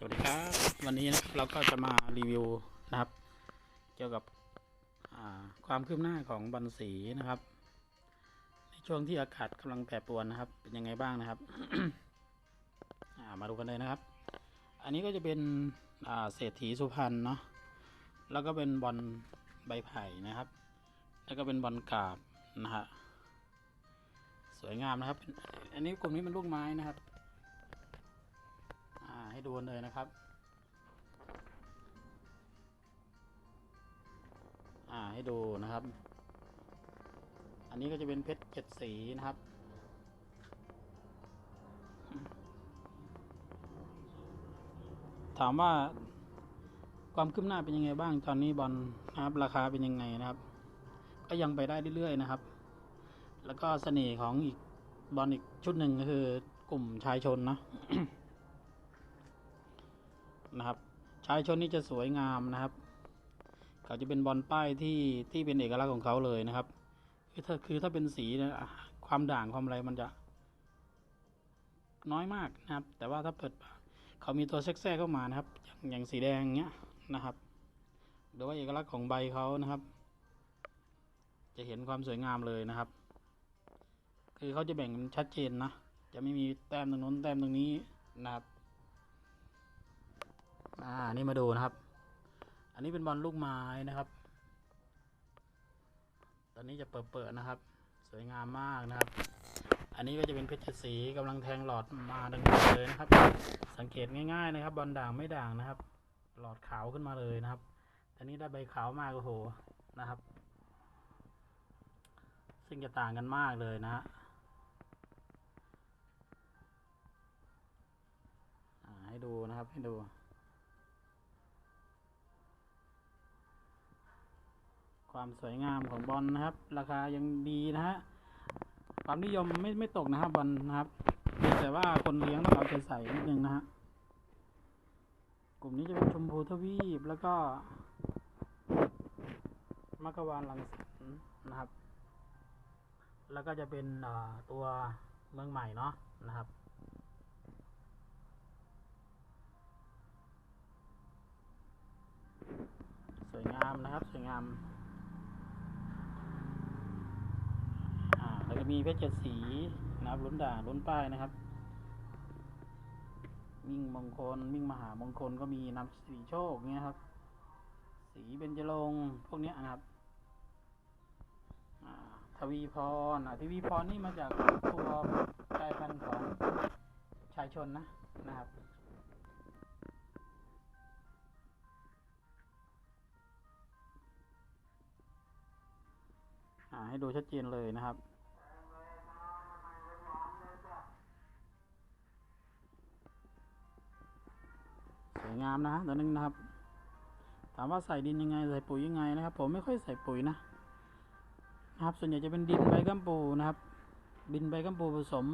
สวัสดีครับ วันนี้นะเราก็จะมารีวิวนะครับ เกี่ยวกับความคืบหน้าของบอลสีนะครับ ในช่วงที่อากาศกำลังแปรปรวนนะครับ เป็นยังไงบ้างนะครับมาดูกันเลยนะครับ อันนี้ก็จะเป็นเศรษฐีสุพรรณเนาะแล้วก็เป็นบอลใบไผ่นะครับ แล้วก็เป็นบอลกาบนะฮะสวยงามนะครับ อันนี้กลุ่มนี้เป็นลูกไม้นะครับ ให้ดูเลยนะครับ อ่าให้ดูนะครับ อันนี้ก็จะเป็นเพชรเจ็ดสีนะครับ ถามว่าความคืบหน้าเป็นยังไงบ้างตอนนี้บอลนะครับ ราคาเป็นยังไงนะครับ ก็ยังไปได้เรื่อยๆนะครับ แล้วก็เสน่ห์ของอีกบอลอีกชุดหนึ่งก็คือกลุ่มชายชนนะ นะครับ ชายชนนี่จะสวยงามนะครับ เขาจะเป็นบอลป้ายที่ที่เป็นเอกลักษณ์ของเขาเลยนะครับคือถ้าคือถ้าเป็นสีนะความด่างความอะไรมันจะ น้อยมากนะครับ แต่ว่าถ้าเปิดเขามีตัวแทรกเข้ามานะครับ อย่างอย่างสีแดงเงี้ยนะครับหรือว่าเอกลักษณ์ของใบเขานะครับ จะเห็นความสวยงามเลยนะครับ คือเขาจะแบ่งมันชัดเจนนะจะไม่มีแต้มตรงนู้นแต้มตรงนี้นะครับ อ่านี่มาดูนะครับ อันนี้เป็นบอลลูกไม้นะครับ ตอนนี้จะเปิดเปิดนะครับ สวยงามมากนะครับ อันนี้ก็จะเป็นเพชรสีกำลังแทงหลอดมาดังๆเลยนะครับ สังเกตง่ายๆนะครับ บอลด่างไม่ด่างนะครับ หลอดขาวขึ้นมาเลยนะครับอันนี้ได้ใบขาวมากโอ้โหนะครับ ซึ่งจะต่างกันมากเลยนะฮะให้ดูนะครับให้ดู ความสวยงามของบอลนะครับ ราคายังดีนะฮะความนิยมไม่ไม่ตกนะครับบอลนะครับแต่ว่าคนเลี้ยงต้องเอาใจใส่นิดนึงนะฮะกลุ่มนี้จะเป็นชมพูทวีปแล้วก็มักกะวานลังสินนะครับ แล้วก็จะเป็นตัวเมืองใหม่เนาะนะครับสวยงามนะครับ สวยงาม อ่า แล้วก็ มีเพชรเจ็ดสีนะครับลุ้นด่าลุ้นป้ายนะครับ มิ่งมงคลมิ่งมหามงคลก็มีนำสีโชคเงี้ยครับ สีเบญจรงพวกเนี้ยนะครับทวีพรทวีพรนี่มาจากตัวกายพันธุ์ของชายชนนะนะครับให้ดูชัดเจนเลยนะครับ งามนะตัวนึงนะครับ ถามว่าใส่ดินยังไงใส่ปุ๋ยยังไงนะครับ ผมไม่ค่อยใส่ปุ๋ยนะนะครับ ส่วนใหญ่จะเป็นดินใบกัมปูนะครับ ดินใบกัมปูผสม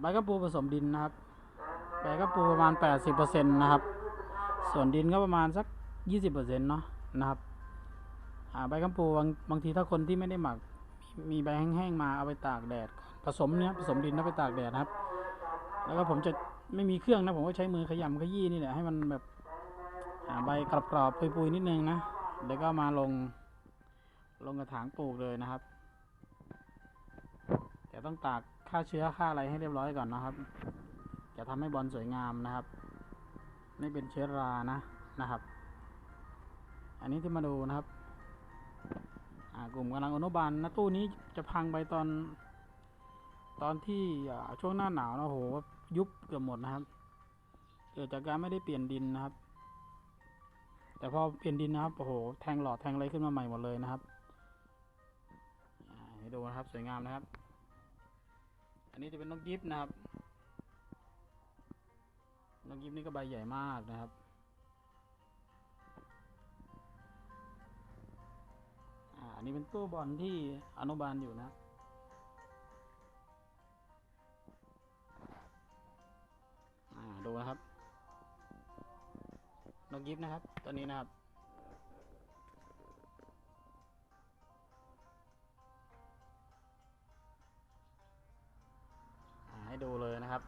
ใบกัมปูผสมดินนะครับใบกัมปูประมาณแปดสิบเปอร์เซ็นต์นะครับ ส่วนดินก็ประมาณสักยี่สิบเปอร์เซ็นต์เนาะนะครับใบกัมปูบางบางทีถ้าคนที่ไม่ได้หมักมีใบแห้งๆมาเอาไปตากแดดผสมเนี้ยผสมดินแล้วไปตากแดดนะครับ แล้วก็ผมจะ ไม่มีเครื่องนะผมก็ใช้มือขยำขยี้นี่แหละให้มันแบบอ่าใบกรอบๆปุยๆนิดนึงนะแล้วก็มาลงลงกระถางปลูกเลยนะครับ แต่ต้องตากฆ่าเชื้อฆ่าอะไรให้เรียบร้อยก่อนนะครับ จะทำให้บอลสวยงามนะครับ ไม่เป็นเชื้อรานะนะครับ อันนี้ที่มาดูนะครับอ่ากลุ่มกำลังอนุบาลนะตู้นี้จะพังไปตอน ตอนที่ช่วงหน้าหนาวนะโอ้โห ยุบเกือบหมดนะครับ เกิดจากการไม่ได้เปลี่ยนดินนะครับ แต่พอเปลี่ยนดินนะครับโอ้โหแทงหลอดแทงอะไรขึ้นมาใหม่หมดเลยนะครับให้ดูนะครับสวยงามนะครับ อันนี้จะเป็นนกยิบนะครับนกยิบนี่ก็ใบใหญ่มากนะครับอันนี้เป็นตู้บอลที่อนุบาลอยู่นะอ่ นกยิบนะครับ ตัวนี้นะครับ ให้ดูเลยนะครับ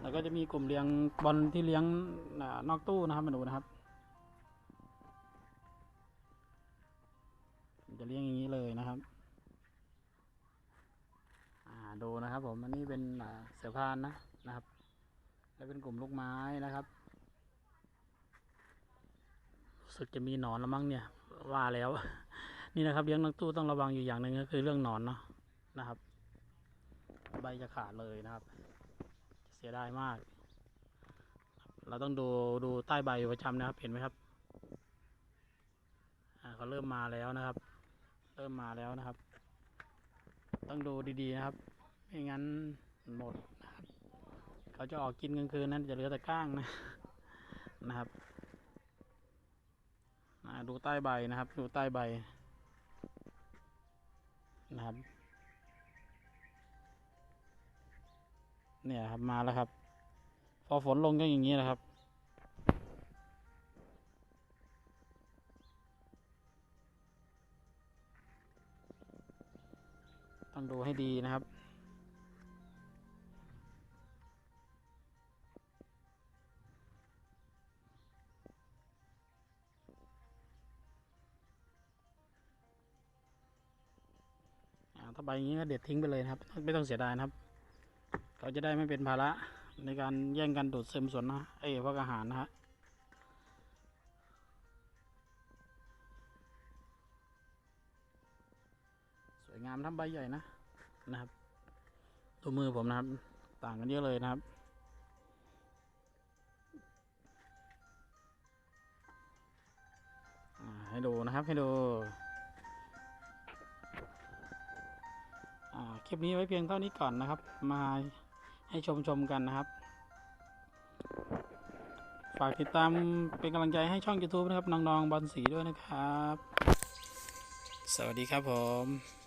แล้วก็จะมีกลุ่มเลี้ยงบอลที่เลี้ยงนอกตู้นะครับมาดูนะครับ จะเลี้ยงอย่างนี้เลยนะครับดูนะครับผม อันนี้เป็นเสือพานนะ นะครับ แล้วเป็นกลุ่มลูกไม้นะครับรู้สึกจะมีหนอนแล้วมั้งเนี่ย ว่าแล้ว นี่นะครับเลี้ยงนกตู้ต้องระวังอยู่อย่างหนึ่งก็คือเรื่องหนอนเนาะนะครับ ใบจะขาดเลยนะครับ เสียดายมาก เราต้องดูดูใต้ใบอยู่ประจำนะครับ เห็นไหมครับเขาเริ่มมาแล้วนะครับ เริ่มมาแล้วนะครับ ต้องดูดีๆนะครับไม่งั้นหมด เขาจะออกกินกลางคืนนั้นจะเหลือแต่ก้างนะนะครับอ่าดูใต้ใบนะครับ ดูใต้ใบนะครับ เนี่ยครับมาแล้วครับ พอฝนลงก็อย่างนี้นะครับต้องดูให้ดีนะครับ ถ้าใบอย่างนี้ก็เด็ดทิ้งไปเลยนะครับ ไม่ต้องเสียดายนะครับ เขาจะได้ไม่เป็นภาระในการแย่งกันดูดซึมส่วนนะเอ้พวกอาหารนะฮะสวยงามทั้งใบใหญ่นะนะครับดูมือผมนะครับ ต่างกันเยอะเลยนะครับให้ดูนะครับให้ดู คลิปนี้ไว้เพียงเท่านี้ก่อนนะครับ มาให้ชมชมกันนะครับ ฝากติดตามเป็นกำลังใจให้ช่อง YouTube นะครับน้องๆบอลสีด้วยนะครับ สวัสดีครับผม